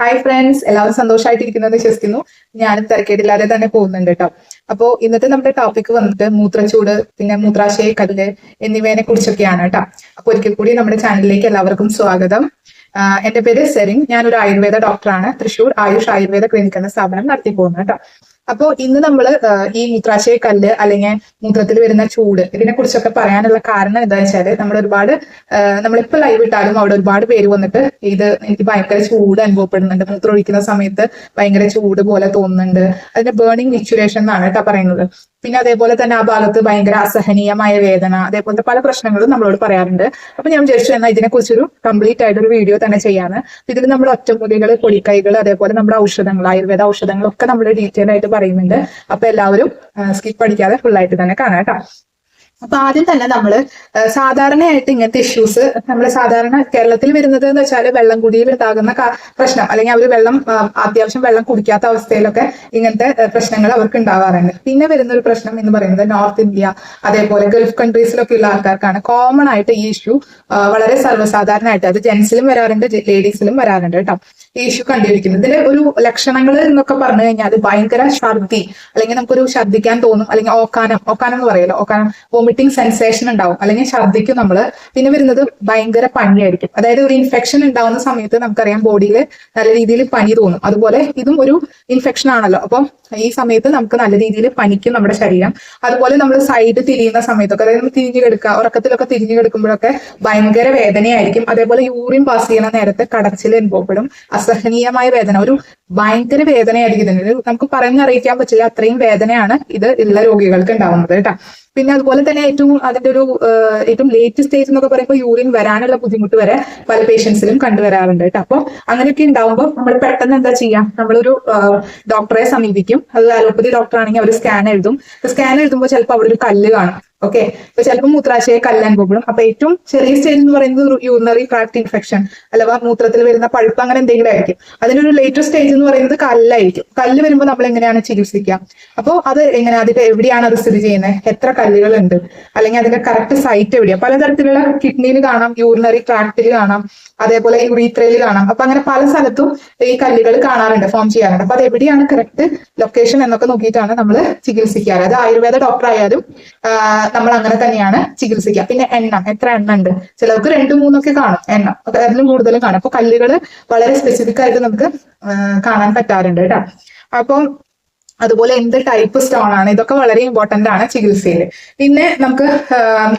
Hi friends എല്ലാവരും സന്തോഷമായിട്ടിരിക്കുന്നത് വിശ്വസിക്കുന്നു. ഞാനും തിരക്കേടില്ലാതെ തന്നെ പോകുന്നുണ്ട് കേട്ടോ. അപ്പോ ഇന്നത്തെ നമ്മുടെ ടോപ്പിക് വന്നിട്ട് മൂത്രച്ചൂട് പിന്നെ മൂത്രാശയ കല്ല് എന്നിവയെ കുറിച്ചൊക്കെയാണ് കേട്ടോ. അപ്പൊ ഒരിക്കൽ കൂടി നമ്മുടെ ചാനലിലേക്ക് എല്ലാവർക്കും സ്വാഗതം. എന്റെ പേര് സെറിൻ. ഒരു ആയുർവേദ ഡോക്ടറാണ് തൃശൂർ ആയുഷ് ആയുർവേദ ക്ലിനിക് എന്ന സ്ഥാപനം നടത്തി പോകുന്നത് കേട്ടോ. അപ്പോ ഇന്ന് നമ്മൾ ഈ മൂത്രാശയ കല്ല് അല്ലെങ്കിൽ മൂത്രത്തിൽ വരുന്ന ചൂട് ഇതിനെ കുറിച്ചൊക്കെ പറയാനുള്ള കാരണം എന്താ വെച്ചാൽ നമ്മൾ ഒരുപാട് നമ്മളിപ്പോ ലൈവ് ഇട്ടാലും അവിടെ ഒരുപാട് പേര് വന്നിട്ട് ഇത് എനിക്ക് ഭയങ്കര ചൂട് അനുഭവപ്പെടുന്നുണ്ട്. മൂത്രം ഒഴിക്കുന്ന സമയത്ത് ഭയങ്കര ചൂട് പോലെ തോന്നുന്നുണ്ട്. അതിന്റെ ബേണിംഗ് മിക്ചുറേഷൻ എന്നാണ് കേട്ടോ പറയുന്നത്. പിന്നെ അതേപോലെ തന്നെ ആ ഭാഗത്ത് ഭയങ്കര അസഹനീയമായ വേദന അതേപോലത്തെ പല പ്രശ്നങ്ങളും നമ്മളോട് പറയാറുണ്ട്. അപ്പൊ ഞാൻ വിചാരിച്ചു എന്നാൽ ഇതിനെക്കുറിച്ചൊരു കംപ്ലീറ്റ് ആയിട്ടൊരു വീഡിയോ തന്നെ ചെയ്യാന്ന് ഇതിൽ നമ്മൾ ഒറ്റമൂലികൾ പൊടിക്കൈകൾ അതേപോലെ നമ്മുടെ ഔഷധങ്ങൾ ആയുർവേദ ഔഷധങ്ങളൊക്കെ നമ്മൾ ഡീറ്റെയിൽ ആയിട്ട് പറയുന്നുണ്ട്. അപ്പൊ എല്ലാവരും സ്കിപ്പ് അടിക്കാതെ ഫുൾ ആയിട്ട് തന്നെ കാണാം കേട്ടോ. അപ്പൊ ആദ്യം തന്നെ നമ്മൾ സാധാരണയായിട്ട് ഇങ്ങനത്തെ ഇഷ്യൂസ് നമ്മൾ സാധാരണ കേരളത്തിൽ വരുന്നത് എന്ന് വെച്ചാൽ വെള്ളം കുടിയിൽ ഉണ്ടാകുന്ന പ്രശ്നം. അല്ലെങ്കിൽ അവർ വെള്ളം അത്യാവശ്യം വെള്ളം കുടിക്കാത്ത അവസ്ഥയിലൊക്കെ ഇങ്ങനത്തെ പ്രശ്നങ്ങൾ അവർക്ക് ഉണ്ടാവാറുണ്ട്. പിന്നെ വരുന്ന ഒരു പ്രശ്നം എന്ന് പറയുന്നത് നോർത്ത് ഇന്ത്യ അതേപോലെ ഗൾഫ് കൺട്രീസിലൊക്കെ ഉള്ള ആൾക്കാർക്കാണ് കോമൺ ആയിട്ട് ഈ ഇഷ്യൂ വളരെ സർവസാധാരണമായിട്ട് അത് ജെൻസിലും വരാറുണ്ട് ലേഡീസിലും വരാറുണ്ട് കേട്ടോ. ഇഷ്യൂ കണ്ടിരിക്കുന്നത് ഇതിലെ ഒരു ലക്ഷണങ്ങൾ എന്നൊക്കെ പറഞ്ഞു കഴിഞ്ഞാൽ ഭയങ്കര ഛർദി അല്ലെങ്കിൽ നമുക്കൊരു ഛർദ്ദിക്കാൻ തോന്നും അല്ലെങ്കിൽ ഓക്കാനം ഓക്കാനം എന്ന് പറയല്ലോ ഓക്കാനം വോമിറ്റിംഗ് സെൻസേഷൻ ഉണ്ടാവും അല്ലെങ്കിൽ ഛർദ്ദിക്കും നമ്മൾ പിന്നെ വരുന്നത് ഭയങ്കര പനിയായിരിക്കും. അതായത് ഒരു ഇൻഫെക്ഷൻ ഉണ്ടാവുന്ന സമയത്ത് നമുക്കറിയാം ബോഡിയിൽ നല്ല രീതിയിൽ പനി തോന്നും. അതുപോലെ ഇതും ഒരു ഇൻഫെക്ഷൻ ആണല്ലോ. അപ്പം ഈ സമയത്ത് നമുക്ക് നല്ല രീതിയിൽ പനിക്കും നമ്മുടെ ശരീരം. അതുപോലെ നമ്മൾ സൈഡ് തിരിയുന്ന സമയത്തൊക്കെ അതായത് നമ്മൾ തിരിഞ്ഞു കിടക്കുക ഉറക്കത്തിലൊക്കെ തിരിഞ്ഞു കിടക്കുമ്പോഴൊക്കെ ഭയങ്കര വേദനയായിരിക്കും. അതേപോലെ യൂറിൻ പാസ് ചെയ്യുന്ന നേരത്തെ കടച്ചിൽ അനുഭവപ്പെടും. അസഹനീയമായ വേദന. ഒരു ഭയങ്കര വേദനയായിരിക്കും ഇതിന്. നമുക്ക് പറഞ്ഞറിയിക്കാൻ പറ്റില്ല. അത്രയും വേദനയാണ് ഇത് ഉള്ള രോഗികൾക്ക് ഉണ്ടാവുന്നത് കേട്ടോ. പിന്നെ അതുപോലെ തന്നെ ഏറ്റവും അതിന്റെ ഒരു ഏറ്റവും ലേറ്റ് സ്റ്റേജ് എന്നൊക്കെ പറയുമ്പോൾ യൂറിൻ വരാനുള്ള ബുദ്ധിമുട്ട് വരെ പല പേഷ്യൻസിലും കണ്ടുവരാറുണ്ട് കേട്ടോ. അപ്പോൾ അങ്ങനെയൊക്കെ ഉണ്ടാവുമ്പോൾ നമ്മൾ പെട്ടെന്ന് എന്താ ചെയ്യാം? നമ്മളൊരു ഡോക്ടറെ സമീപിക്കും. അത് അലോപ്പതി ഡോക്ടർ ആണെങ്കിൽ അവർ സ്കാൻ എഴുതും. സ്കാൻ എഴുതുമ്പോൾ ചിലപ്പോൾ അവിടെ ഒരു കല്ല് കാണും. ഓക്കെ അപ്പൊ ചിലപ്പോൾ മൂത്രാശയ പോകും. അപ്പൊ ഏറ്റവും ചെറിയ സ്റ്റേജ് എന്ന് പറയുന്നത് യൂറിനറി ട്രാക്ട് ഇൻഫെക്ഷൻ അഥവാ മൂത്രത്തിൽ വരുന്ന പഴുപ്പ് അങ്ങനെ എന്തെങ്കിലും ആയിരിക്കും. അതിനൊരു ലേറ്റർ സ്റ്റേജ് എന്ന് പറയുന്നത് കല്ലായിരിക്കും. കല്ല് വരുമ്പോൾ നമ്മൾ എങ്ങനെയാണ് ചികിത്സിക്കുക? അപ്പോൾ അത് എങ്ങനെ അതിന്റെ എവിടെയാണ് അത് സ്ഥിതി ചെയ്യുന്നത്? എത്ര കല്ലുകൾ ഉണ്ട് അല്ലെങ്കിൽ അതിന്റെ കറക്റ്റ് സൈറ്റ് എവിടെയാണ് പലതരത്തിലുള്ള കിഡ്നിയിൽ കാണാം യൂറിനറി ട്രാക്റ്റിൽ കാണാം അതേപോലെ യുറീത്രയിൽ കാണാം. അപ്പൊ അങ്ങനെ പല സ്ഥലത്തും ഈ കല്ലുകൾ കാണാറുണ്ട് ഫോം ചെയ്യാറുണ്ട്. അപ്പൊ അത് എവിടെയാണ് കറക്റ്റ് ലൊക്കേഷൻ എന്നൊക്കെ നോക്കിയിട്ടാണ് നമ്മൾ ചികിത്സിക്കാറ്. അത് ആയുർവേദ ഡോക്ടർ ആയാലും നമ്മൾ അങ്ങനെ തന്നെയാണ് ചികിത്സിക്കുക. പിന്നെ എണ്ണം എത്ര എണ്ണം ഉണ്ട്? ചിലർക്ക് രണ്ടു മൂന്നൊക്കെ കാണും എണ്ണം. അതിലും കൂടുതലും കാണും. അപ്പൊ കല്ലുകൾ വളരെ സ്പെസിഫിക് ആയിട്ട് നമുക്ക് കാണാൻ പറ്റാറുണ്ട് കേട്ടോ. അപ്പം അതുപോലെ എന്ത് ടൈപ്പ് സ്റ്റോൺ ആണ്? ഇതൊക്കെ വളരെ ഇമ്പോർട്ടന്റ് ആണ് ചികിത്സയിൽ പിന്നെ നമുക്ക്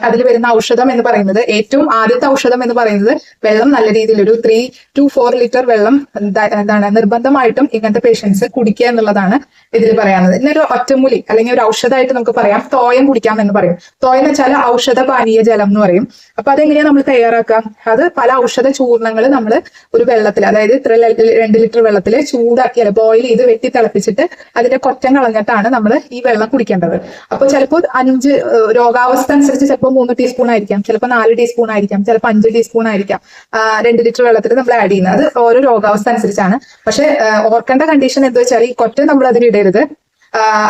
അതിൽ വരുന്ന ഔഷധം എന്ന് പറയുന്നത് ഏറ്റവും ആദ്യത്തെ ഔഷധം എന്ന് പറയുന്നത് വെള്ളം. നല്ല രീതിയിൽ ഒരു ത്രീ ടു ഫോർ ലിറ്റർ വെള്ളം എന്താണ് നിർബന്ധമായിട്ടും ഇങ്ങനത്തെ പേഷ്യൻസ് കുടിക്കുക എന്നുള്ളതാണ് ഇതിൽ പറയാനുള്ളത്. ഇന്നൊരു ഒറ്റമൂലി അല്ലെങ്കിൽ ഒരു ഔഷധമായിട്ട് നമുക്ക് പറയാം. തോയം കുടിക്കാം എന്ന് പറയും. തോയം എന്ന് വെച്ചാൽ ഔഷധ പാനീയ ജലം എന്ന് പറയും. അപ്പൊ അതെങ്ങനെയാ നമ്മൾ തയ്യാറാക്കാം അത് പല ഔഷധ ചൂർണങ്ങൾ നമ്മൾ ഒരു വെള്ളത്തിൽ അതായത് ഇത്ര രണ്ട് ലിറ്റർ വെള്ളത്തിൽ ചൂടാക്കി അല്ല ബോയിൽ ചെയ്ത് വെട്ടി തിളപ്പിച്ചിട്ട് അതിന്റെ കൊറ്റം കളഞ്ഞിട്ടാണ് നമ്മൾ ഈ വെള്ളം കുടിക്കേണ്ടത്. അപ്പൊ ചിലപ്പോൾ അഞ്ച് രോഗാവസ്ഥ അനുസരിച്ച് ചിലപ്പോൾ മൂന്ന് ടീസ്പൂൺ ആയിരിക്കാം. ചിലപ്പോൾ നാല് ടീസ്പൂൺ ആയിരിക്കാം. ചിലപ്പോൾ അഞ്ച് ടീസ്പൂൺ ആയിരിക്കാം. രണ്ട് ലിറ്റർ വെള്ളത്തിൽ നമ്മൾ ആഡ് ചെയ്യുന്നത്. അത് ഓരോ രോഗാവസ്ഥ അനുസരിച്ചാണ്. പക്ഷെ ഓർക്കേണ്ട കണ്ടീഷൻ എന്താ വെച്ചാൽ ഈ കൊറ്റ നമ്മൾ അതിലിടരുത്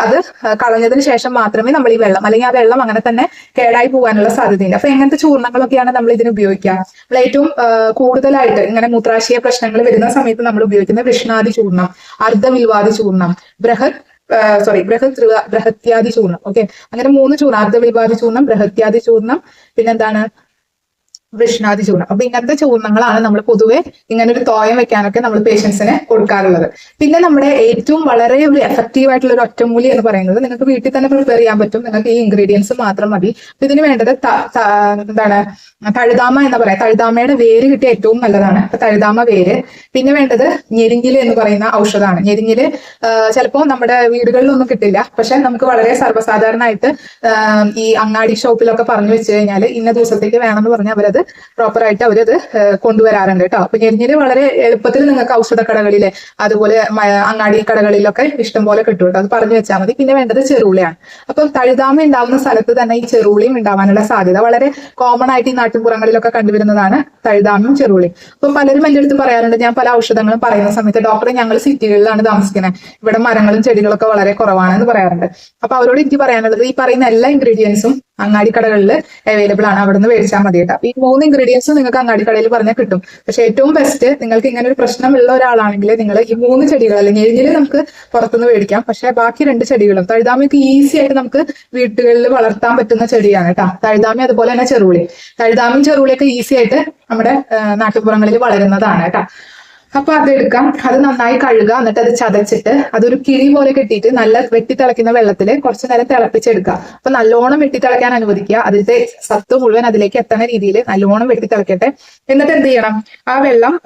അത് കളഞ്ഞതിന് ശേഷം മാത്രമേ നമ്മൾ ഈ വെള്ളം അല്ലെങ്കിൽ ആ വെള്ളം അങ്ങനെ തന്നെ കേടായി പോകാനുള്ള സാധ്യതയുണ്ട്. അപ്പൊ എങ്ങനത്തെ ചൂർണങ്ങളൊക്കെയാണ് നമ്മൾ ഇതിന് ഉപയോഗിക്കുക? നമ്മൾ ഏറ്റവും കൂടുതലായിട്ട് ഇങ്ങനെ മൂത്രാശയ പ്രശ്നങ്ങൾ വരുന്ന സമയത്ത് നമ്മൾ ഉപയോഗിക്കുന്ന വൃഷ്ണാദി ചൂർണം അർദ്ധവിൽവാദി ചൂർണം ബൃഹത് സോറി ബൃഹത് ബൃഹത്യാദി ചൂർണം ഓക്കെ അങ്ങനെ മൂന്ന് ചൂർണം അർദ്ധവിൽവാദി ചൂർണം ബൃഹത്യാദി ചൂർണം പിന്നെന്താണ്? വൃഷ്ണാദി ചൂർണം അപ്പൊ ഇങ്ങനത്തെ ചൂർണങ്ങളാണ് നമ്മൾ പൊതുവെ ഇങ്ങനെ ഒരു തോയം വെക്കാനൊക്കെ നമ്മൾ പേഷ്യൻസിന് കൊടുക്കാറുള്ളത്. പിന്നെ നമ്മുടെ ഏറ്റവും വളരെ ഒരു എഫക്റ്റീവ് ആയിട്ടുള്ള ഒരു ഒറ്റമൂലി എന്ന് പറയുന്നത് നിങ്ങൾക്ക് വീട്ടിൽ തന്നെ പ്രിപ്പയർ ചെയ്യാൻ പറ്റും. നിങ്ങൾക്ക് ഈ ഇൻഗ്രീഡിയൻസ് മാത്രം മതി. അപ്പൊ ഇതിന് വേണ്ടത് എന്താണ് തഴുതാമ എന്ന് പറയാം. തഴുതാമയുടെ വേര് കിട്ടിയ ഏറ്റവും നല്ലതാണ്. അപ്പൊ തഴുതാമ വേര്. പിന്നെ വേണ്ടത് ഞെരിഞ്ഞിൽ എന്ന് പറയുന്ന ഔഷധമാണ്. ഞെരിഞ്ഞിൽ ചിലപ്പോൾ നമ്മുടെ വീടുകളിലൊന്നും കിട്ടില്ല. പക്ഷെ നമുക്ക് വളരെ സർവസാധാരണമായിട്ട് ഈ അങ്ങാടി ഷോപ്പിലൊക്കെ പറഞ്ഞു വെച്ച് കഴിഞ്ഞാൽ ഇന്ന ദിവസത്തേക്ക് വേണമെന്ന് പറഞ്ഞാൽ അവരത് പ്രോപ്പർ ആയിട്ട് അവരത് കൊണ്ടുവരാറുണ്ട് കേട്ടോ. അപ്പൊ ഞെരിഞ്ഞിന് വളരെ എളുപ്പത്തിൽ നിങ്ങൾക്ക് ഔഷധ കടകളിലെ അതുപോലെ അങ്ങാടി കടകളിലൊക്കെ ഇഷ്ടംപോലെ കിട്ടും കേട്ടോ. അത് പറഞ്ഞു വെച്ചാൽ മതി. പിന്നെ വേണ്ടത് ചെറുള്ളിയാണ് അപ്പം തഴുതാമ ഉണ്ടാവുന്ന സ്ഥലത്ത് തന്നെ ഈ ചെറുളിയും ഉണ്ടാവാനുള്ള സാധ്യത വളരെ കോമൺ ആയിട്ട് ഈ നാട്ടിൻപുറങ്ങളിലൊക്കെ കണ്ടുവരുന്നതാണ് തഴുതാമയും ചെറുളിയും അപ്പം പലരും എന്റെ അടുത്ത് പറയാറുണ്ട് ഞാൻ പല ഔഷധങ്ങളും പറയുന്ന സമയത്ത് ഡോക്ടറെ ഞങ്ങൾ സിറ്റികളിലാണ് താമസിക്കുന്നത്. ഇവിടെ മരങ്ങളും ചെടികളൊക്കെ വളരെ കുറവാണെന്ന് പറയാറുണ്ട്. അപ്പൊ അവരോട് എനിക്ക് പറയാനുള്ളത് ഈ പറയുന്ന എല്ലാ ഇൻഗ്രീഡിയൻസും അങ്ങാടിക്കടകളിൽ അവൈലബിൾ ആണ്. അവിടെ നിന്ന് മേടിച്ചാൽ മതി കേട്ടോ. ഈ മൂന്ന് ഇൻഗ്രീഡിയൻസും നിങ്ങൾക്ക് അങ്ങാടിക്കടയിൽ പറഞ്ഞാൽ കിട്ടും. പക്ഷെ ഏറ്റവും ബെസ്റ്റ് നിങ്ങൾക്ക് ഇങ്ങനെ ഒരു പ്രശ്നമുള്ള ഒരാളാണെങ്കിൽ നിങ്ങൾ ഈ മൂന്ന് ചെടികൾ അല്ലെങ്കിൽ എഴുതിൽ നമുക്ക് പുറത്തുനിന്ന് മേടിക്കാം. പക്ഷെ ബാക്കി രണ്ട് ചെടികളും തഴുതാമയൊക്കെ ഈസി ആയിട്ട് നമുക്ക് വീട്ടുകളിൽ വളർത്താൻ പറ്റുന്ന ചെടിയാണ് കേട്ടോ. തഴുതാമി അതുപോലെ തന്നെ ചെറുളി. തഴുതാമിയും ചെറുളിയൊക്കെ ഈസി ആയിട്ട് നമ്മുടെ നാട്ടുപുറങ്ങളിൽ വളരുന്നതാണ് കേട്ടോ. അപ്പൊ അതെടുക്കാം. അത് നന്നായി കഴുകുക. എന്നിട്ട് അത് ചതച്ചിട്ട് അതൊരു കിഴി പോലെ കെട്ടിയിട്ട് നല്ല വെട്ടി തിളയ്ക്കുന്ന വെള്ളത്തിൽ കുറച്ചു നേരം തിളപ്പിച്ചെടുക്കുക. അപ്പൊ നല്ലോണം വെട്ടി തിളയ്ക്കാൻ അനുവദിക്കുക. അതിന്റെ സത്ത് മുഴുവൻ അതിലേക്ക് എത്തുന്ന രീതിയിൽ നല്ലോണം വെട്ടി തിളക്കട്ടെ എന്നിട്ട് എന്ത് ചെയ്യണം? ആ വെള്ളം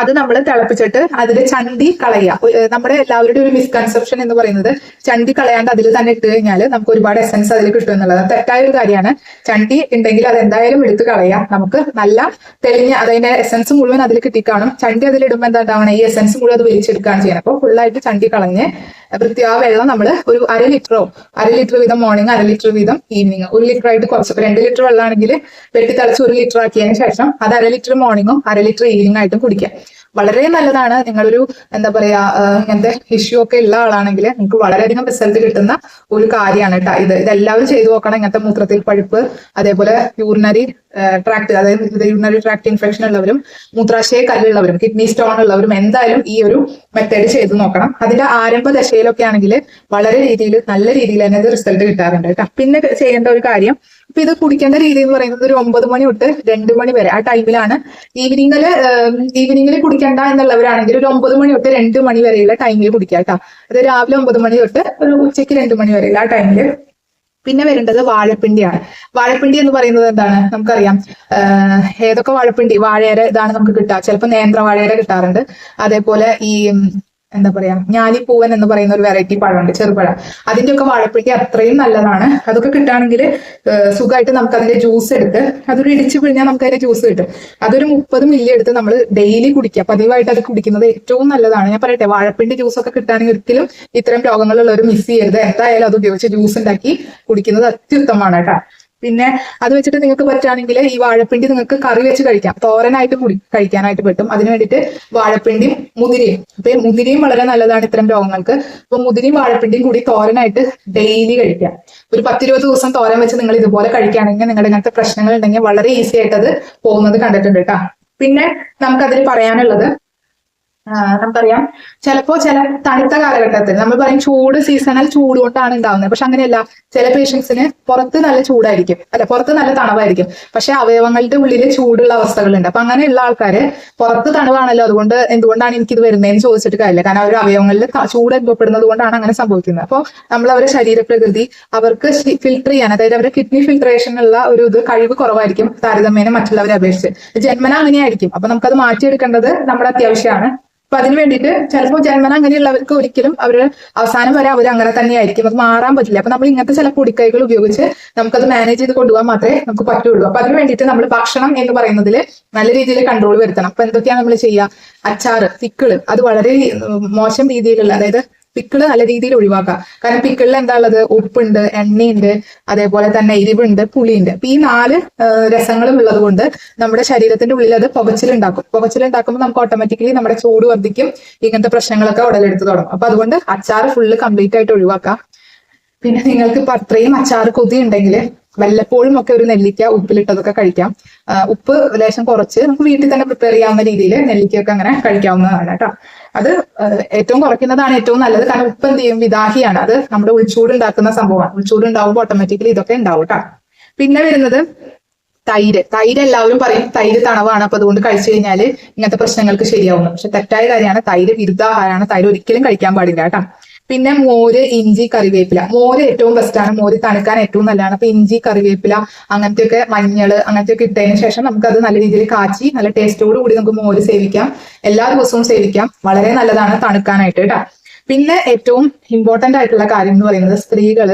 അത് നമ്മൾ തിളപ്പിച്ചിട്ട് അതിൽ ചണ്ടി കളയുക. നമ്മുടെ എല്ലാവരുടെയും ഒരു മിസ്കൺസെപ്ഷൻ എന്ന് പറയുന്നത് ചണ്ടി കളയാണ്ട് അതിൽ തന്നെ ഇട്ട് കഴിഞ്ഞാൽ നമുക്ക് ഒരുപാട് എസൻസ് അതിൽ കിട്ടും എന്നുള്ളത്. തെറ്റായ ഒരു കാര്യമാണ്. ചണ്ടി ഉണ്ടെങ്കിൽ അത് എന്തായാലും എടുത്ത് കളയാം. നമുക്ക് നല്ല തെളിഞ്ഞ അതിന്റെ എസൻസ് മുഴുവൻ അതിൽ കിട്ടിക്കാണും. ചണ്ടി അതിൽ ഇടുമ്പോൾ എന്താ ഉണ്ടാവണം? ഈ എസൻസ് മുഴുവൻ അത് വലിച്ചെടുക്കുകയാണ് ചെയ്യണം അപ്പോൾ ഫുള്ളായിട്ട് ചണ്ടി കളഞ്ഞ് വൃത്തി ആ വെള്ളം നമ്മൾ ഒരു അര ലിറ്ററോ അര ലിറ്റർ വീതം മോർണിംഗ് അര ലിറ്റർ വീതം ഈവനിങ് ഒരു ലിറ്റർ ആയിട്ട് കുറച്ച് രണ്ട് ലിറ്റർ വെള്ളമാണെങ്കിൽ വെട്ടി തിളച്ച് ഒരു ലിറ്റർ ആക്കിയതിന് ശേഷം അത് അര ലിറ്റർ മോർണിംഗും അര ലിറ്റർ ഈവനിങ് ആയിട്ടും കുടിക്കുക. വളരെ നല്ലതാണ്. നിങ്ങളൊരു എന്താ പറയാ ഇങ്ങനത്തെ ഇഷ്യൂ ഒക്കെ ഉള്ള ആളാണെങ്കിൽ നിങ്ങൾക്ക് വളരെയധികം റിസൾട്ട് കിട്ടുന്ന ഒരു കാര്യമാണ് കേട്ടോ ഇത്. ഇതെല്ലാവരും ചെയ്തു നോക്കണം. ഇങ്ങനത്തെ മൂത്രത്തിൽ പഴുപ്പ് അതേപോലെ യൂറിനറി ട്രാക്ട് അതായത് യൂറിനറി ട്രാക്ട് ഇൻഫെക്ഷൻ ഉള്ളവരും മൂത്രാശയ കല്ലുള്ളവരും കിഡ്നി സ്റ്റോൺ ഉള്ളവരും എന്തായാലും ഈ ഒരു മെത്തേഡ് ചെയ്ത് നോക്കണം. അതിന്റെ ആരംഭ ദശയിലൊക്കെ ആണെങ്കിൽ വളരെ രീതിയിൽ നല്ല രീതിയിൽ തന്നെ റിസൾട്ട് കിട്ടാറുണ്ട് കേട്ടോ. പിന്നെ ചെയ്യേണ്ട ഒരു കാര്യം ഇപ്പൊ ഇത് കുടിക്കേണ്ട രീതി എന്ന് പറയുന്നത് ഒരു ഒമ്പത് മണി തൊട്ട് രണ്ട് മണി വരെ ആ ടൈമിലാണ് ഈവനിങ്ങിൽ ഈവനിങ്ങിൽ കുടിക്കേണ്ട എന്നുള്ളവരാണെങ്കിൽ ഒരു ഒമ്പത് മണി തൊട്ട് രണ്ട് മണി വരെയുള്ള ടൈമിൽ കുടിക്കാം കേട്ടോ. അത് രാവിലെ ഒമ്പത് മണി തൊട്ട് ഒരു ഉച്ചയ്ക്ക് രണ്ട് മണി വരെയുള്ള ആ ടൈമിൽ പിന്നെ വരേണ്ടത് വാഴപ്പിണ്ടിയാണ്. വാഴപ്പിണ്ടി എന്ന് പറയുന്നത് എന്താണ്? നമുക്കറിയാം. ഏതൊക്കെ വാഴപ്പിണ്ടി? വാഴയില ഇതാണ് നമുക്ക് കിട്ടുക. ചിലപ്പോൾ നേന്ത്ര വാഴയില കിട്ടാറുണ്ട്. അതേപോലെ ഈ എന്താ പറയാ ഞാലി പൂവൻ എന്ന് പറയുന്ന ഒരു വെറൈറ്റി പഴമുണ്ട് ചെറുപഴം. അതിന്റെ ഒക്കെ വാഴപ്പിണ്ടി അത്രയും നല്ലതാണ്. അതൊക്കെ കിട്ടുകയാണെങ്കിൽ സുഖമായിട്ട് നമുക്ക് അതിന്റെ ജ്യൂസ് എടുത്ത് അതൊരു ഇടിച്ചു പിഴിഞ്ഞാൽ നമുക്ക് അതിന്റെ ജ്യൂസ് കിട്ടും. അതൊരു മുപ്പത് മില്ലി എടുത്ത് നമ്മൾ ഡെയിലി കുടിക്കുക. പതിവായിട്ട് അത് കുടിക്കുന്നത് ഏറ്റവും നല്ലതാണ്. ഞാൻ പറയട്ടെ വാഴപ്പിന്റെ ജ്യൂസ് ഒക്കെ കിട്ടുകയാണെങ്കിൽ ഒരിക്കലും ഇത്തരം രോഗങ്ങളുള്ളവർ മിസ് ചെയ്യരുത്. എന്തായാലും അത് ഉപയോഗിച്ച് ജ്യൂസ് ഉണ്ടാക്കി കുടിക്കുന്നത് അത്യുത്തമമാണ് കേട്ടോ. പിന്നെ അത് വെച്ചിട്ട് നിങ്ങൾക്ക് പറ്റുകയാണെങ്കിൽ ഈ വാഴപ്പിണ്ടി നിങ്ങൾക്ക് കറി വെച്ച് കഴിക്കാം. തോരനായിട്ട് കൂടി കഴിക്കാനായിട്ട് പറ്റും. അതിന് വേണ്ടിയിട്ട് വാഴപ്പിണ്ടിയും മുതിരയും അപ്പൊ മുതിരയും വളരെ നല്ലതാണ് ഇത്തരം രോഗങ്ങൾക്ക്. അപ്പൊ മുതിരയും വാഴപ്പിണ്ടിയും കൂടി തോരനായിട്ട് ഡെയിലി കഴിക്കാം. ഒരു പത്തിരുപത് ദിവസം തോരൻ വെച്ച് നിങ്ങൾ ഇതുപോലെ കഴിക്കുകയാണെങ്കിൽ നിങ്ങളുടെ ഇങ്ങനത്തെ പ്രശ്നങ്ങൾ ഉണ്ടെങ്കിൽ വളരെ ഈസി ആയിട്ട് അത് പോകുന്നത് കണ്ടിട്ടുണ്ട് കേട്ടോ. പിന്നെ നമുക്കതിൽ പറയാനുള്ളത് നമുക്കറിയാം. ചിലപ്പോ ചില തണുത്ത കാലഘട്ടത്തിൽ നമ്മൾ പറയും ചൂട് സീസണൽ ചൂട് കൊണ്ടാണ് ഉണ്ടാവുന്നത് പക്ഷെ അങ്ങനെയല്ല. ചില പേഷ്യൻസിന് പുറത്ത് നല്ല ചൂടായിരിക്കും. അല്ല പുറത്ത് നല്ല തണവായിരിക്കും. പക്ഷെ അവയവങ്ങളുടെ ഉള്ളിൽ ചൂടുള്ള അവസ്ഥകളുണ്ട്. അപ്പൊ അങ്ങനെയുള്ള ആൾക്കാര് പുറത്ത് തണുവാണല്ലോ. അതുകൊണ്ട് എന്തുകൊണ്ടാണ് എനിക്കിത് വരുന്നതെന്ന് ചോദിച്ചിട്ട് കാര്യമില്ല. കാരണം അവർ അവയവങ്ങളിൽ ചൂട് അനുഭവപ്പെടുന്നത് കൊണ്ടാണ് അങ്ങനെ സംഭവിക്കുന്നത്. അപ്പോൾ നമ്മൾ അവരുടെ ശരീരപ്രകൃതി അവർക്ക് ഫിൽട്ടർ ചെയ്യാൻ അതായത് അവരുടെ കിഡ്നി ഫിൽട്രേഷനുള്ള ഒരു ഇത് കഴിവ് കുറവായിരിക്കും താരതമ്യേന മറ്റുള്ളവരെ അപേക്ഷിച്ച്. ജന്മന അങ്ങനെയായിരിക്കും. അപ്പൊ നമുക്കത് മാറ്റിയെടുക്കേണ്ടത് നമ്മുടെ അത്യാവശ്യമാണ് അപ്പൊ അതിന് വേണ്ടിയിട്ട് ചിലപ്പോൾ ജന്മന അങ്ങനെയുള്ളവർക്ക് ഒരിക്കലും അവർ അവസാനം വരെ അവർ അങ്ങനെ തന്നെയായിരിക്കും. അത് മാറാൻ പറ്റില്ല. അപ്പൊ നമ്മൾ ഇങ്ങനത്തെ ചില പൊടിക്കൈകൾ ഉപയോഗിച്ച് നമുക്കത് മാനേജ് ചെയ്ത് കൊണ്ടുപോകാൻ മാത്രമേ നമുക്ക് പറ്റുള്ളൂ. അപ്പൊ അതിന് വേണ്ടിയിട്ട് നമ്മൾ ഭക്ഷണം എന്ന് പറയുന്നതിൽ നല്ല രീതിയിൽ കൺട്രോൾ വരുത്തണം. അപ്പൊ എന്തൊക്കെയാണ് നമ്മൾ ചെയ്യുക? അച്ചാറ് തിക്കിൾ. അത് വളരെ മോശം രീതിയിലുള്ള അതായത് പിക്കിൾ നല്ല രീതിയിൽ ഒഴിവാക്കുക കാരണം പിക്കിളിൽ എന്താ ഉള്ളത്? ഉപ്പുണ്ട് എണ്ണയുണ്ട് അതേപോലെ തന്നെ എരിവുണ്ട് പുളിയുണ്ട്. അപ്പൊ ഈ നാല് രസങ്ങളും ഉള്ളത് കൊണ്ട് നമ്മുടെ ശരീരത്തിന്റെ ഉള്ളിൽ അത് പുകച്ചിലുണ്ടാക്കും. പുകച്ചിലുണ്ടാക്കുമ്പോൾ നമുക്ക് ഓട്ടോമാറ്റിക്കലി നമ്മുടെ ചൂട് വർദ്ധിക്കും ഇങ്ങനത്തെ പ്രശ്നങ്ങളൊക്കെ ഉടലെടുത്ത് തുടങ്ങും. അപ്പൊ അതുകൊണ്ട് അച്ചാർ ഫുള്ള് കംപ്ലീറ്റ് ആയിട്ട് ഒഴിവാക്കാം. പിന്നെ നിങ്ങൾക്ക് ഇപ്പൊ അത്രയും അച്ചാറ് കൊതി ഉണ്ടെങ്കിൽ വല്ലപ്പോഴും ഒക്കെ ഒരു നെല്ലിക്ക ഉപ്പിലിട്ടതൊക്കെ കഴിക്കാം. ഉപ്പ് ലേശം കുറച്ച് നമുക്ക് വീട്ടിൽ തന്നെ പ്രിപ്പയർ ചെയ്യാവുന്ന രീതിയിൽ നെല്ലിക്കയൊക്കെ അങ്ങനെ കഴിക്കാവുന്നതാണ് കേട്ടോ. അത് ഏറ്റവും കുറയ്ക്കുന്നതാണ് ഏറ്റവും നല്ലത്. കാരണം ഉപ്പ് എന്ത് ചെയ്യും? വിദാഹിയാണ്. അത് നമ്മുടെ ഉൾച്ചൂട് ഉണ്ടാക്കുന്ന സംഭവമാണ്. ഉൾച്ചൂട് ഉണ്ടാവുമ്പോൾ ഓട്ടോമാറ്റിക്കലി ഇതൊക്കെ ഉണ്ടാവും കേട്ടോ പിന്നെ വരുന്നത് തൈര്. തൈര് എല്ലാവരും പറയും തൈര് തണവാണ്. അപ്പൊ അതുകൊണ്ട് കഴിച്ചു കഴിഞ്ഞാൽ ഇങ്ങനത്തെ പ്രശ്നങ്ങൾക്ക് ശരിയാവുന്നു. പക്ഷെ തെറ്റായ കാര്യമാണ് തൈര് വിരുദ്ധാഹാരമാണ് തൈര് ഒരിക്കലും കഴിക്കാൻ പാടില്ല കേട്ടോ പിന്നെ മോര് ഇഞ്ചി കറിവേപ്പില. മോര് ഏറ്റവും ബെസ്റ്റാണ് മോര് തണുക്കാൻ ഏറ്റവും നല്ലതാണ്. അപ്പൊ ഇഞ്ചി കറിവേപ്പില അങ്ങനത്തെയൊക്കെ മഞ്ഞൾ അങ്ങനത്തെയൊക്കെ ഇട്ടതിന് ശേഷം നമുക്കത് നല്ല രീതിയിൽ കാച്ചി നല്ല ടേസ്റ്റോട് കൂടി നമുക്ക് മോര് സേവിക്കാം. എല്ലാ ദിവസവും സേവിക്കാം. വളരെ നല്ലതാണ് തണുക്കാനായിട്ട് കേട്ടോ. പിന്നെ ഏറ്റവും ഇമ്പോർട്ടന്റ് ആയിട്ടുള്ള കാര്യം എന്ന് പറയുന്നത് സ്ത്രീകൾ.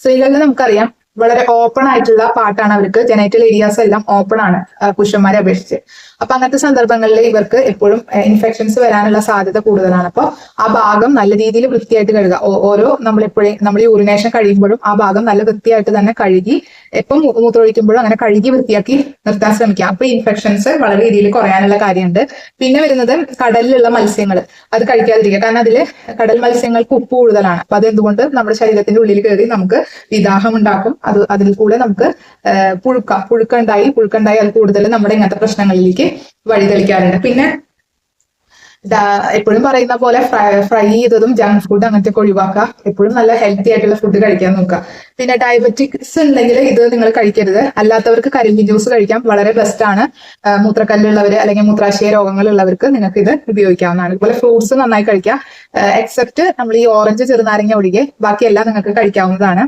സ്ത്രീകളിൽ നമുക്കറിയാം വളരെ ഓപ്പൺ ആയിട്ടുള്ള പാട്ടാണ് അവർക്ക്. ജനൈറ്റൽ ഏരിയാസ് എല്ലാം ഓപ്പൺ ആണ് പുരുഷന്മാരെ അപേക്ഷിച്ച്. അപ്പൊ അങ്ങനത്തെ സന്ദർഭങ്ങളിൽ ഇവർക്ക് എപ്പോഴും ഇൻഫെക്ഷൻസ് വരാനുള്ള സാധ്യത കൂടുതലാണ്. അപ്പോൾ ആ ഭാഗം നല്ല രീതിയിൽ വൃത്തിയായിട്ട് കഴുകുക. ഓരോ നമ്മൾ എപ്പോഴും നമ്മൾ യൂറിനേഷൻ കഴിയുമ്പോഴും ആ ഭാഗം നല്ല വൃത്തിയായിട്ട് തന്നെ കഴുകി എപ്പം മൂത്രമൊഴിക്കുമ്പോഴും അങ്ങനെ കഴുകി വൃത്തിയാക്കി നിർത്താൻ ശ്രമിക്കുക അപ്പൊ ഇൻഫെക്ഷൻസ് വളരെ രീതിയിൽ കുറയാനുള്ള കാര്യമുണ്ട്. പിന്നെ വരുന്നത് കടലിലുള്ള മത്സ്യങ്ങൾ അത് കഴിക്കാതിരിക്കുക. കാരണം അതിൽ കടൽ മത്സ്യങ്ങൾക്ക് ഉപ്പ് കൂടുതലാണ്. അപ്പൊ അത് എന്തുകൊണ്ട് നമ്മുടെ ശരീരത്തിന്റെ ഉള്ളിൽ കയറി നമുക്ക് വിദാഹം ഉണ്ടാക്കും? അത് അതിൽ കൂടെ നമുക്ക് പുഴുക്ക പുഴുക്കുണ്ടായി പുഴുക്കുണ്ടായി അത് കൂടുതൽ നമ്മുടെ ഇങ്ങനത്തെ പ്രശ്നങ്ങളിലേക്ക് വഴിതെളിക്കാറുണ്ട്. പിന്നെ എപ്പോഴും പറയുന്ന പോലെ ഫ്രൈ ഫ്രൈ ചെയ്തതും ജങ്ക് ഫുഡ് അങ്ങനത്തെ ഒക്കെ ഒഴിവാക്കുക. എപ്പോഴും നല്ല ഹെൽത്തി ആയിട്ടുള്ള ഫുഡ് കഴിക്കാൻ നോക്കുക. പിന്നെ ഡയബറ്റിക്സ് ഉണ്ടെങ്കിൽ ഇത് നിങ്ങൾ കഴിക്കരുത്. അല്ലാത്തവർക്ക് കരിമ്പിൻ ജ്യൂസ് കഴിക്കാം വളരെ ബെസ്റ്റ് ആണ്. മൂത്രക്കല്ലുള്ളവർ അല്ലെങ്കിൽ മൂത്രാശയ രോഗങ്ങളുള്ളവർക്ക് നിങ്ങൾക്ക് ഇത് ഉപയോഗിക്കാവുന്നതാണ്. അതുപോലെ ഫ്രൂട്ട്സ് നന്നായി കഴിക്കുക. എക്സെപ്റ്റ് നമ്മൾ ഈ ഓറഞ്ച് ചെറുനാരങ്ങ ഒഴികെ ബാക്കിയെല്ലാം നിങ്ങൾക്ക് കഴിക്കാവുന്നതാണ്.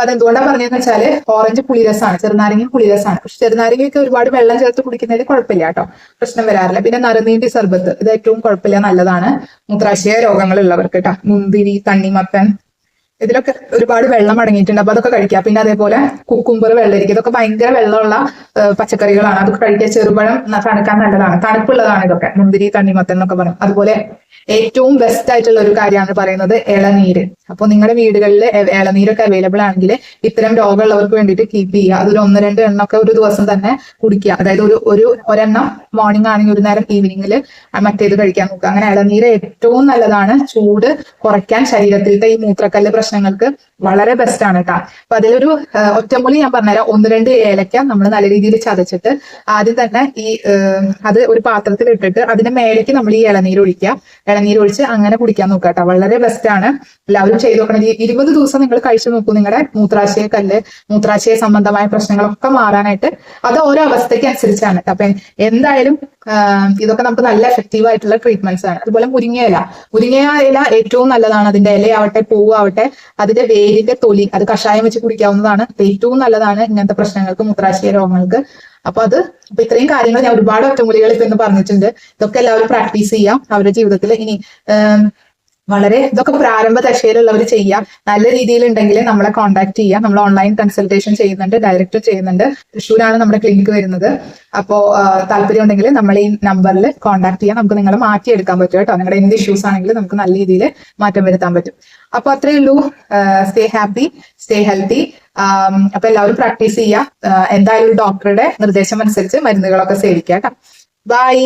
അപ്പൊ അതെന്തുകൊണ്ടാണ് പറഞ്ഞതെന്ന് വെച്ചാൽ ഓറഞ്ച് പുളിരസാണ് ചെറുനാരങ്ങ പുളിരസാണ് പക്ഷെ ചെറുനാരങ്ങയൊക്കെ ഒരുപാട് വെള്ളം ചേർത്ത് കുടിക്കുന്നതിൽ കുഴപ്പമില്ല കേട്ടോ. പ്രശ്നം വരാറില്ല. പിന്നെ നറുനീണ്ടി സർബത്ത് ഇത് ഏറ്റവും കുഴപ്പമില്ല നല്ലതാണ്. മൂത്രാശയ രോഗങ്ങൾ ഉള്ളവർക്ക് കേട്ടോ. മുന്തിരി തണ്ണിമത്തൻ ഇതിലൊക്കെ ഒരുപാട് വെള്ളം അടങ്ങിയിട്ടുണ്ട്. അപ്പൊ അതൊക്കെ കഴിക്കാം. പിന്നെ അതേപോലെ കുക്കുംബർ വെള്ളരിക്ക ഇതൊക്കെ ഭയങ്കര വെള്ളമുള്ള പച്ചക്കറികളാണ്. അതൊക്കെ കഴിക്കുക ചെറുപഴം തണുക്കാൻ നല്ലതാണ്. തണുപ്പുള്ളതാണ് ഇതൊക്കെ. മുന്തിരി തണ്ണിമത്തൻ എന്നൊക്കെ പറയും. അതുപോലെ ഏറ്റവും ബെസ്റ്റ് ആയിട്ടുള്ള ഒരു കാര്യമാണ് പറയുന്നത് ഇളനീര്. അപ്പോൾ നിങ്ങളുടെ വീടുകളിൽ ഇളനീരൊക്കെ അവൈലബിൾ ആണെങ്കിൽ ഇത്തരം രോഗമുള്ളവർക്ക് വേണ്ടിയിട്ട് കീപ്പ് ചെയ്യുക. അതൊരു ഒന്ന് രണ്ട് എണ്ണമൊക്കെ ഒരു ദിവസം തന്നെ കുടിക്കുക. അതായത് ഒരു ഒരു ഒരെണ്ണം മോർണിംഗ് ആണെങ്കിൽ ഒരു നേരം ഈവനിങ്ങിൽ മറ്റേത് കഴിക്കാൻ നോക്കുക. അങ്ങനെ ഇളനീര് ഏറ്റവും നല്ലതാണ്. ചൂട് കുറയ്ക്കാൻ ശരീരത്തിലത്തെ ഈ മൂത്രക്കല്ല് പ്രശ്നങ്ങൾക്ക് വളരെ ബെസ്റ്റ് ആണ് കേട്ടോ അപ്പൊ അതിലൊരു ഒറ്റമൂലി ഞാൻ പറഞ്ഞുതരാം. ഒന്ന് രണ്ട് ഏലക്ക നമ്മൾ നല്ല രീതിയിൽ ചതച്ചിട്ട് ആദ്യം തന്നെ ഈ അത് ഒരു പാത്രത്തിൽ ഇട്ടിട്ട് അതിന്റെ മേലേക്ക് നമ്മൾ ഈ ഇളനീര് ഒഴിക്കുക. ഇളനീര് ഒഴിച്ച് അങ്ങനെ കുടിക്കാൻ നോക്കുക കേട്ടോ വളരെ ബെസ്റ്റ് ആണ്. എല്ലാവരും ചെയ്തു നോക്കണം. ഇരുപത് ദിവസം നിങ്ങൾ കഴിച്ചു നോക്കൂ. നിങ്ങളുടെ മൂത്രാശയ കല്ല് മൂത്രാശയ സംബന്ധമായ പ്രശ്നങ്ങളൊക്കെ മാറാനായിട്ട് അത് ഓരോ അവസ്ഥയ്ക്ക് അനുസരിച്ചാണ്. അപ്പൊ എന്തായാലും ഇതൊക്കെ നമുക്ക് നല്ല എഫക്റ്റീവ് ആയിട്ടുള്ള ട്രീറ്റ്മെന്റ്സ് ആണ്. അതുപോലെ മുരിങ്ങയില മുരിങ്ങ ഇല ഏറ്റവും നല്ലതാണ്. അതിന്റെ ഇലയാവട്ടെ പൂവാവട്ടെ അതിന്റെ വേരിന്റെ തൊലി അത് കഷായം വെച്ച് കുടിക്കാവുന്നതാണ്. ഏറ്റവും നല്ലതാണ് ഇങ്ങനത്തെ പ്രശ്നങ്ങൾക്ക് മൂത്രാശയ രോഗങ്ങൾക്ക്. അപ്പൊ അത് അപ്പൊ ഇത്രയും കാര്യങ്ങൾ ഞാൻ ഒരുപാട് ഒറ്റമൂലികൾ ഇപ്പൊ ഇന്ന് പറഞ്ഞിട്ടുണ്ട്. ഇതൊക്കെ എല്ലാവരും പ്രാക്ടീസ് ചെയ്യാം. അവരുടെ ജീവിതത്തിൽ ഇനി വളരെ ഇതൊക്കെ പ്രാരംഭ ദശയിലുള്ളവർ ചെയ്യാം. നല്ല രീതിയിൽ ഉണ്ടെങ്കിൽ നമ്മളെ കോൺടാക്ട് ചെയ്യാം. നമ്മൾ ഓൺലൈൻ കൺസൾട്ടേഷൻ ചെയ്യുന്നുണ്ട് ഡയറക്റ്റ് ചെയ്യുന്നുണ്ട്. തൃശ്ശൂരാണ് നമ്മുടെ ക്ലിനിക്ക് വരുന്നത്. അപ്പോ താല്പര്യം ഉണ്ടെങ്കിൽ നമ്മൾ ഈ നമ്പറിൽ കോൺടാക്ട് ചെയ്യാം. നമുക്ക് നിങ്ങളെ മാറ്റിയെടുക്കാൻ പറ്റും കേട്ടോ. നിങ്ങളുടെ എന്ത് ഇഷ്യൂസ് ആണെങ്കിലും നമുക്ക് നല്ല രീതിയിൽ മാറ്റം വരുത്താൻ പറ്റും. അപ്പൊ അത്രയേ ഉള്ളൂ. സ്റ്റേ ഹാപ്പി സ്റ്റേ ഹെൽത്തി അപ്പൊ എല്ലാവരും പ്രാക്ടീസ് ചെയ്യാം. എന്തായാലും ഡോക്ടറുടെ നിർദ്ദേശം അനുസരിച്ച് മരുന്നുകളൊക്കെ സേവിക്കാം കേട്ടോ. ബൈ